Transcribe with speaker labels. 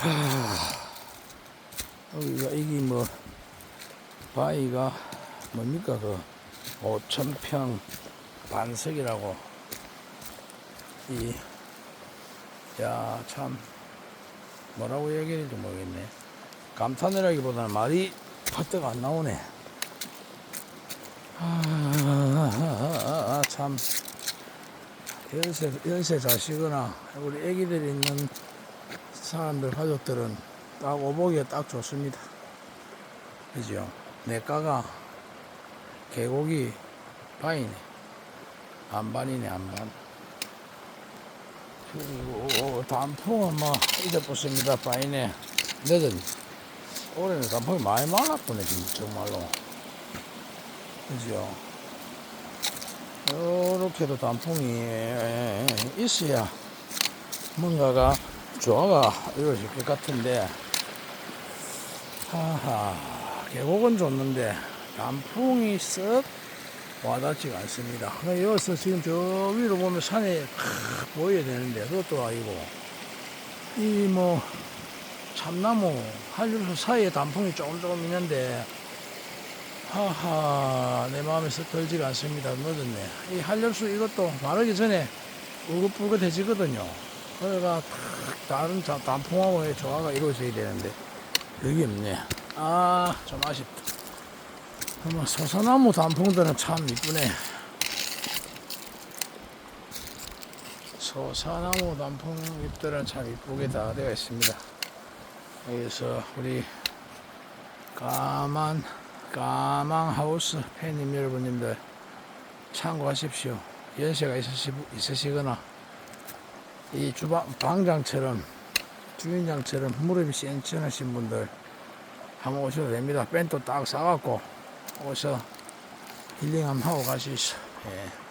Speaker 1: 하, 여기가 이게 뭐 바위가 뭡니까? 그 5천평 반석이라고. 이 야 참. 뭐라고 얘기해야 될지 모르겠네. 감탄이라기보다는 말이 퍼뜩 안 나오네. 아, 참. 연세, 연세 자식이나 우리 애기들 있는 사람들 가족들은 딱 오보기에 딱 좋습니다. 그죠? 내과가 계곡이 바이네. 안반이네 안반. 그리고 단풍은 뭐 잊어붙습니다. 바이네. 늦은 올해는 단풍이 많이 많았구네 정말로. 그죠? 이렇게도 단풍이 있어야 뭔가가 조화가 이루어질 것 같은데. 하하 계곡은 좋는데 단풍이 썩 와닿지가 않습니다. 그러니까 여기서 지금 저 위로 보면 산이 팍 보여야 되는데 그것도 아니고. 이 뭐 참나무 한류수 사이에 단풍이 조금 조금 있는데 하하 내 마음에 서 들지가 않습니다. 늦었네. 이 한렵수 이것도 마르기 전에 울긋불긋해지거든요 탁 다른 자- 단풍하고의 조화가 이루어져야 되는데. 여기 없네. 아 좀 아쉽다. 아마 소사나무 단풍들은 참 이쁘네. 소사나무 단풍 잎들은 참 이쁘게 다 되어 있습니다. 여기서 우리 까만 까망 하우스 팬님 여러분님들 참고하십시오. 연세가 있으시, 있으시거나 이 주방 방장처럼 주인장처럼 무릎이 센치하신 분들 한번 오셔도 됩니다. 밴도 딱 싸갖고 오셔 힐링 한번 하고 가시죠. 예.